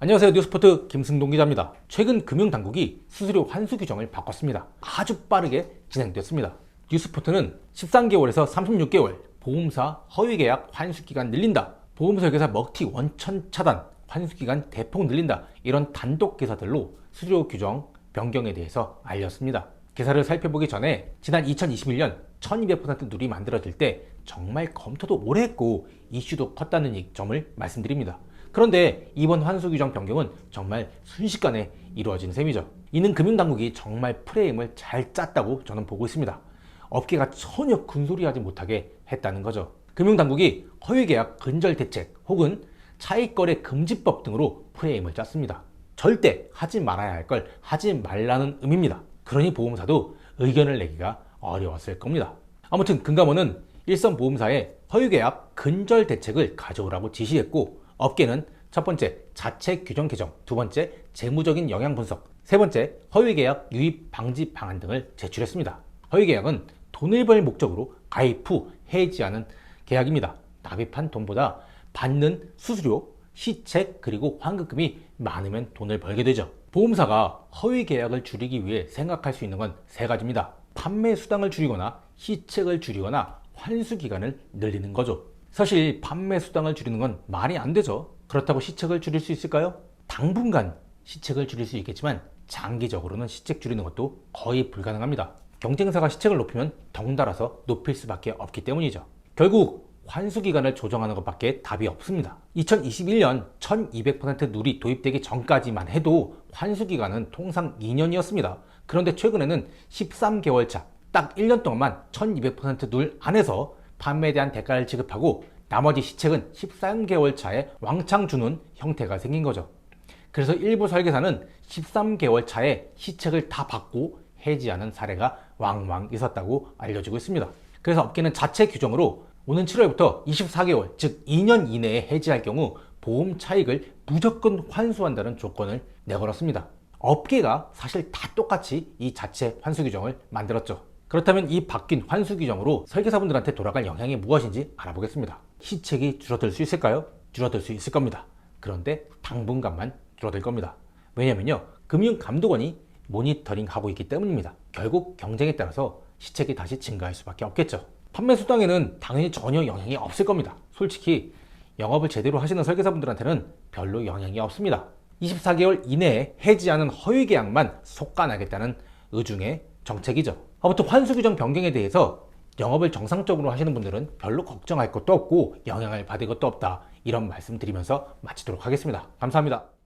안녕하세요 뉴스포트 김승동 기자입니다. 최근 금융당국이 수수료 환수 규정을 바꿨습니다. 아주 빠르게 진행됐습니다. 뉴스포트는 13개월에서 36개월 보험사 허위계약 환수기간 늘린다. 보험 설계사 먹튀 원천 차단 환수기간 대폭 늘린다. 이런 단독 기사들로 수수료 규정 변경에 대해서 알렸습니다. 기사를 살펴보기 전에 지난 2021년 1200% 룰이 만들어질 때 정말 검토도 오래 했고 이슈도 컸다는 이 점을 말씀드립니다. 그런데 이번 환수 규정 변경은 정말 순식간에 이루어진 셈이죠. 이는 금융당국이 정말 프레임을 잘 짰다고 저는 보고 있습니다. 업계가 전혀 군소리하지 못하게 했다는 거죠. 금융당국이 허위계약 근절 대책 혹은 차익거래 금지법 등으로 프레임을 짰습니다. 절대 하지 말아야 할 걸 하지 말라는 의미입니다. 그러니 보험사도 의견을 내기가 어려웠을 겁니다. 아무튼 금감원은 일선 보험사에 허위계약 근절 대책을 가져오라고 지시했고 업계는 첫 번째 자체 규정 개정, 두 번째 재무적인 영향 분석, 세 번째 허위 계약 유입 방지 방안 등을 제출했습니다. 허위 계약은 돈을 벌 목적으로 가입 후 해지하는 계약입니다. 납입한 돈보다 받는 수수료, 시책 그리고 환급금이 많으면 돈을 벌게 되죠. 보험사가 허위 계약을 줄이기 위해 생각할 수 있는 건 세 가지입니다. 판매 수당을 줄이거나 시책을 줄이거나 환수 기간을 늘리는 거죠. 사실 판매 수당을 줄이는 건 말이 안 되죠. 그렇다고 시책을 줄일 수 있을까요? 당분간 시책을 줄일 수 있겠지만 장기적으로는 시책 줄이는 것도 거의 불가능합니다. 경쟁사가 시책을 높이면 덩달아서 높일 수밖에 없기 때문이죠. 결국 환수 기간을 조정하는 것밖에 답이 없습니다. 2021년 1200% 룰이 도입되기 전까지만 해도 환수 기간은 통상 2년이었습니다. 그런데 최근에는 13개월 차, 딱 1년 동안만 1200%룰 안에서 판매에 대한 대가를 지급하고 나머지 시책은 13개월 차에 왕창 주는 형태가 생긴 거죠. 그래서 일부 설계사는 13개월 차에 시책을 다 받고 해지하는 사례가 왕왕 있었다고 알려지고 있습니다. 그래서 업계는 자체 규정으로 오는 7월부터 24개월, 즉 2년 이내에 해지할 경우 보험 차익을 무조건 환수한다는 조건을 내걸었습니다. 업계가 사실 다 똑같이 이 자체 환수 규정을 만들었죠. 그렇다면 이 바뀐 환수 규정으로 설계사분들한테 돌아갈 영향이 무엇인지 알아보겠습니다. 시책이 줄어들 수 있을까요? 줄어들 수 있을 겁니다. 그런데 당분간만 줄어들 겁니다. 왜냐면요. 금융감독원이 모니터링하고 있기 때문입니다. 결국 경쟁에 따라서 시책이 다시 증가할 수밖에 없겠죠. 판매 수당에는 당연히 전혀 영향이 없을 겁니다. 솔직히 영업을 제대로 하시는 설계사분들한테는 별로 영향이 없습니다. 24개월 이내에 해지 하는 허위 계약만 속간하겠다는 의중의 정책이죠. 아무튼 환수 규정 변경에 대해서 영업을 정상적으로 하시는 분들은 별로 걱정할 것도 없고 영향을 받을 것도 없다. 이런 말씀 드리면서 마치도록 하겠습니다. 감사합니다.